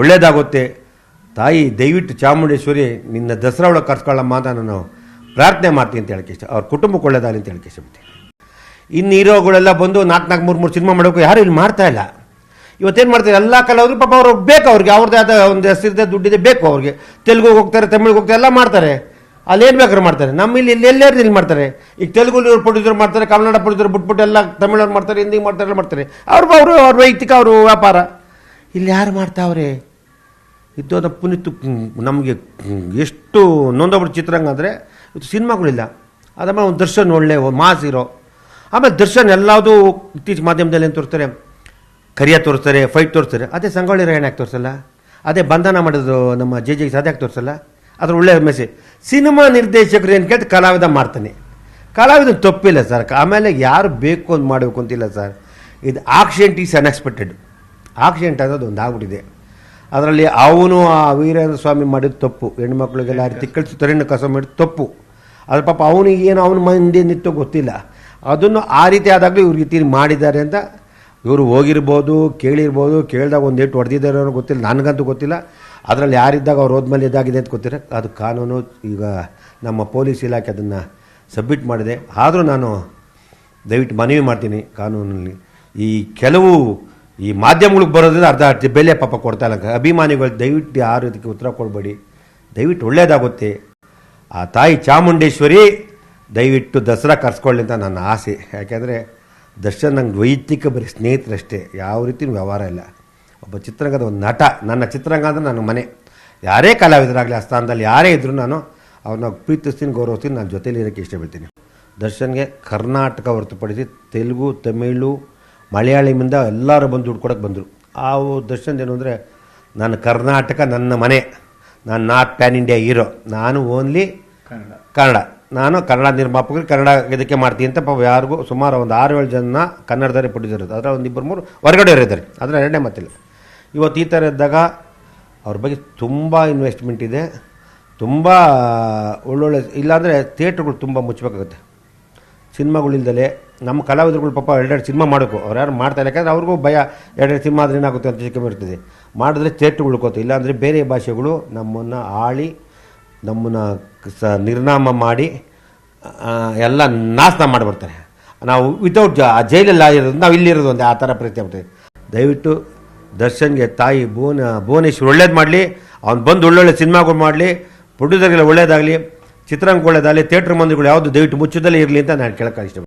ಒಳ್ಳೇದಾಗುತ್ತೆ. ತಾಯಿ, ದಯವಿಟ್ಟು ಚಾಮುಂಡೇಶ್ವರಿ, ನಿನ್ನ ದಸರಾ ಒಳಗೆ ಕರ್ಸ್ಕೊಳ್ಳಮ್ಮ ಅಂತ ನಾನು ಪ್ರಾರ್ಥನೆ ಮಾಡ್ತೀನಿ ಅಂತ ಹೇಳಕ್ಕೆ ಇಷ್ಟ ಅವ್ರ ಕುಟುಂಬಕ್ಕೆ ಒಳ್ಳೇದಾಗಲಿ ಅಂತ ಹೇಳಕ್ಕೆ ಇಷ್ಟಪಡ್ತೀನಿ. ಇನ್ನು ಹೀರೋಗಳೆಲ್ಲ ಬಂದು ನಾಲ್ಕು ನಾಲ್ಕು ಮೂರು ಮೂರು ಸಿನಿಮಾ ಮಾಡಬೇಕು ಯಾರು ಇಲ್ಲಿ ಮಾಡ್ತಾ ಇಲ್ಲ. ಇವತ್ತೇನು ಮಾಡ್ತಾರೆ? ಎಲ್ಲ ಕಲಾವಿದ್ರು ಪಾಪ ಅವ್ರಿಗೆ ಬೇಕು ಅವ್ರಿಗೆ. ಅವ್ರದ್ದೇ ಆದ ಒಂದು ಹೆಸರಿದೆ, ದುಡ್ಡಿದೆ ಬೇಕು ಅವ್ರಿಗೆ. ತೆಲುಗು ಹೋಗ್ತಾರೆ, ತಮಿಳಿಗೆ ಹೋಗ್ತಾರೆ, ಎಲ್ಲ ಮಾಡ್ತಾರೆ. ಅಲ್ಲೇನು ಬೇಕಾದ್ರೆ ಮಾಡ್ತಾರೆ. ನಮ್ಮ ಇಲ್ಲಿ ಎಲ್ಲೆಲ್ಲರೂ ಇಲ್ಲಿ ಮಾಡ್ತಾರೆ? ಈಗ ತೆಲುಗು ಪ್ರೊಡ್ಯೂಸರ್ ಮಾಡ್ತಾರೆ, ಕನ್ನಡ ಪ್ರೊಡ್ಯೂಸರ್ ಬಿಟ್ಬಿಟ್ಟು ಎಲ್ಲ ತಮಿಳವ್ರು ಮಾಡ್ತಾರೆ, ಹಿಂದಿ ಮಾಡ್ತಾರೆ ಮಾಡ್ತಾರೆ. ಅವ್ರು ಅವರು ಅವ್ರ ವೈಯಕ್ತಿಕ ಅವರು ವ್ಯಾಪಾರ. ಇಲ್ಲಿ ಯಾರು ಮಾಡ್ತಾವ್ರೆ? ಇದ್ದೋದ ಪುನೀತ್ ನಮಗೆ ಎಷ್ಟು ನೊಂದೊಬ್ಬರು ಚಿತ್ರರಂಗ ಅಂದರೆ ಇದು ಸಿನಿಮಾಗಳಿಲ್ಲ. ಅದಾದ್ಮೇಲೆ ಒಂದು ದರ್ಶನ್ ಒಳ್ಳೆ ಮಾಸ್ ಇರೋ ಆಮೇಲೆ ದರ್ಶನ್ ಎಲ್ಲದೂ ಇತ್ತೀಚೆಗೆ ಮಾಧ್ಯಮದಲ್ಲಿ ಏನು ತೋರಿಸ್ತಾರೆ? ಕರಿಯ ತೋರಿಸ್ತಾರೆ, ಫೈಟ್ ತೋರಿಸ್ತಾರೆ. ಅದೇ ಸಂಗೊಳ್ಳಿ ರಾಯಣ್ಣ ಯಾಕೆ ತೋರಿಸಲ್ಲ? ಅದೇ ಬಂಧನ ಮಾಡಿದ್ರು ನಮ್ಮ ಜೆ ಜೆ ಸಾಧ್ಯ ತೋರಿಸಲ್ಲ? ಅದ್ರ ಒಳ್ಳೆ ಮೆಸೇಜ್ ಸಿನಿಮಾ ನಿರ್ದೇಶಕರು ಏನು ಕೇಳ್ತು ಕಲಾವಿದ ಮಾಡ್ತಾನೆ. ಕಲಾವಿದ ತಪ್ಪಿಲ್ಲ ಸರ್. ಆಮೇಲೆ ಯಾರು ಬೇಕು ಅಂತ ಮಾಡಬೇಕು ಅಂತಿಲ್ಲ ಸರ್. ಇದು ಆಕ್ಸಿಡೆಂಟ್ ಈಸ್ ಅನ್ಎಕ್ಸ್ಪೆಕ್ಟೆಡ್ ಆಕ್ಸಿಡೆಂಟ್ ಅನ್ನೋದು ಒಂದು ಆಗ್ಬಿಟ್ಟಿದೆ ಅದರಲ್ಲಿ ಅವನು ಆ ವೀರೇಂದ್ರ ಸ್ವಾಮಿ ಮಾಡಿದ ತಪ್ಪು. ಹೆಣ್ಮಕ್ಳಿಗೆಲ್ಲ ಕಳಿಸಿ ತರೇನು ಕಸ ಮಾಡಿದ ತಪ್ಪು. ಅದ್ರ ಪಾಪ ಅವನಿಗೆ ಏನು ಅವನ ಮಂದಿ ನಿಂತು ಗೊತ್ತಿಲ್ಲ. ಅದನ್ನು ಆ ರೀತಿ ಆದಾಗಲೂ ಇವ್ರಿಗೆ ರೀತಿ ಮಾಡಿದ್ದಾರೆ ಅಂತ ಇವರು ಹೋಗಿರ್ಬೋದು, ಕೇಳಿರ್ಬೋದು, ಕೇಳಿದಾಗ ಒಂದು ಏಟು ಹೊಡೆದಿದ್ದಾರೆ ಅನ್ನೋ ಗೊತ್ತಿಲ್ಲ. ನನಗಂತೂ ಗೊತ್ತಿಲ್ಲ. ಅದರಲ್ಲಿ ಯಾರಿದ್ದಾಗ ಅವ್ರು ಹೋದ್ಮೇಲೆ ಇದಾಗಿದೆ ಅಂತ ಗೊತ್ತಿರ ಅದು ಕಾನೂನು ಈಗ ನಮ್ಮ ಪೊಲೀಸ್ ಇಲಾಖೆ ಅದನ್ನು ಸಬ್ಮಿಟ್ ಮಾಡಿದೆ. ಆದರೂ ನಾನು ದಯವಿಟ್ಟು ಮನವಿ ಮಾಡ್ತೀನಿ ಕಾನೂನಲ್ಲಿ. ಈ ಕೆಲವು ಈ ಮಾಧ್ಯಮಗಳಿಗೆ ಬರೋದ್ರಿಂದ ಅರ್ಧ ಅರ್ಧ ಬೆಲೆ ಪಾಪ ಕೊಡ್ತಾ ಇಲ್ಲ. ಅಭಿಮಾನಿಗಳು ದಯವಿಟ್ಟು ಯಾರು ಇದಕ್ಕೆ ಉತ್ತರ ಕೊಡಬೇಡಿ. ದಯವಿಟ್ಟು ಒಳ್ಳೇದಾಗುತ್ತೆ. ಆ ತಾಯಿ ಚಾಮುಂಡೇಶ್ವರಿ, ದಯವಿಟ್ಟು ದಸರಾ ಕರ್ಸ್ಕೊಳ್ಳಿ ಅಂತ ನನ್ನ ಆಸೆ. ಯಾಕೆಂದರೆ ದರ್ಶನ್ ನಂಗೆ ವೈಯಕ್ತಿಕ ಬರೀ ಸ್ನೇಹಿತರಷ್ಟೇ. ಯಾವ ರೀತಿ ವ್ಯವಹಾರ ಇಲ್ಲ. ಒಬ್ಬ ಚಿತ್ರರಂಗದ ಒಂದು ನಟ. ನನ್ನ ಚಿತ್ರರಂಗ ಅಂದರೆ ನನ್ನ ಮನೆ. ಯಾರೇ ಕಲಾವಿದರಾಗಲಿ ಆ ಸ್ಥಾನದಲ್ಲಿ ಯಾರೇ ಇದ್ದರೂ ನಾನು ಅವ್ರನ್ನ ಪ್ರೀತಿಸ್ತೀನಿ, ಗೌರವಿಸ್ತೀನಿ ನಾನು ಜೊತೆಲಿ ಇರೋಕ್ಕೆ ಇಷ್ಟಪಡ್ತೀನಿ. ದರ್ಶನ್ಗೆ ಕರ್ನಾಟಕ ಹೊರತುಪಡಿಸಿ ತೆಲುಗು, ತಮಿಳು ಮಲಯಾಳಮಿಂದ ಎಲ್ಲರೂ ಬಂದು ದುಡ್ಡು ಬಂದರು. ಆ ದರ್ಶನ್ ಏನು ಅಂದರೆ ನನ್ನ ಕರ್ನಾಟಕ ನನ್ನ ಮನೆ ನಾನು ನಾರ್ತ್ ಪ್ಯಾನ್ ಇಂಡಿಯಾ ಹೀರೋ ನಾನು ಓನ್ಲಿ ಕನ್ನಡ. ಕನ್ನಡ. ನಾನು ಕನ್ನಡ ನಿರ್ಮಾಪಕರು ಕನ್ನಡ ಇದಕ್ಕೆ ಮಾಡ್ತೀನಿ ಅಂತ ಪಾಪ ಯಾರಿಗೂ ಸುಮಾರು ಒಂದು ಆರು ಏಳು ಜನ ಕನ್ನಡದವರೇ ಪಡೆದಿರೋದು ಅದರ ಒಂದು ಇಬ್ಬರು ಮೂರು ಹೊರಗಡೆ ಇದ್ದಾರೆ. ಅದರ ಎರಡನೇ ಮತ್ತಿಲ್ಲ ಇವತ್ತು ಈ ಥರ ಇದ್ದಾಗ ಅವ್ರ ಬಗ್ಗೆ ತುಂಬ ಇನ್ವೆಸ್ಟ್ಮೆಂಟ್ ಇದೆ. ತುಂಬ ಒಳ್ಳೊಳ್ಳೆ ಇಲ್ಲಾಂದರೆ ಥಿಯೇಟ್ರ್ಗಳು ತುಂಬ ಮುಚ್ಚಬೇಕಾಗುತ್ತೆ ಸಿನಿಮಾಗಳಿಲ್ದಲೆ ನಮ್ಮ ಕಲಾವಿದರುಗಳು ಪಾಪ ಎರಡೆರಡು ಸಿನಿಮಾ ಮಾಡಬೇಕು. ಅವ್ರು ಯಾರು ಇಲ್ಲ. ಯಾಕಂದ್ರೆ ಅವ್ರಿಗೂ ಭಯ. ಎರಡೆರಡು ಸಿನಿಮಾ ಆದರೆ ಏನಾಗುತ್ತೆ ಅಂತ ಚಿಕ್ಕ ಇರ್ತದೆ ಮಾಡಿದ್ರೆ ಥಿಯೇಟ್ರ್ ಉಳ್ಕೋತು ಇಲ್ಲಾಂದರೆ ಬೇರೆ ಭಾಷೆಗಳು ನಮ್ಮನ್ನು ಆಳಿ, ನಮ್ಮನ್ನು ಸ ನಿರ್ನಾಮ ಮಾಡಿ ಎಲ್ಲ ನಾಶನ ಮಾಡಿಬಿಡ್ತಾರೆ. ನಾವು ವಿತೌಟ್ ಆ ಜೈಲಲ್ಲಿ ಆಗಿರೋದು, ನಾವು ಇಲ್ಲಿರೋದು ಒಂದು, ಆ ಥರ ಪ್ರೀತಿ ಆಗ್ತದೆ ದಯವಿಟ್ಟು ದರ್ಶನ್ಗೆ ತಾಯಿ ಭುವನ, ಭುವನೇಶ್ವರ್ ಒಳ್ಳೇದು ಮಾಡಲಿ. ಅವ್ನು ಬಂದು ಒಳ್ಳೊಳ್ಳೆ ಸಿನಿಮಾಗಳು ಮಾಡಲಿ. ಪ್ರೊಡ್ಯೂಸರ್ಗೆಲ್ಲ ಒಳ್ಳೇದಾಗಲಿ. ಚಿತ್ರಂಗ ಥಿಯೇಟರ್ ಮಂದಿಗಳು ಯಾವುದು ದಯವಿಟ್ಟು ಮುಚ್ಚದಲ್ಲೇ ಇರಲಿ ಅಂತ ನಾನು ಕೇಳಕ್ಕೆ ಇಷ್ಟ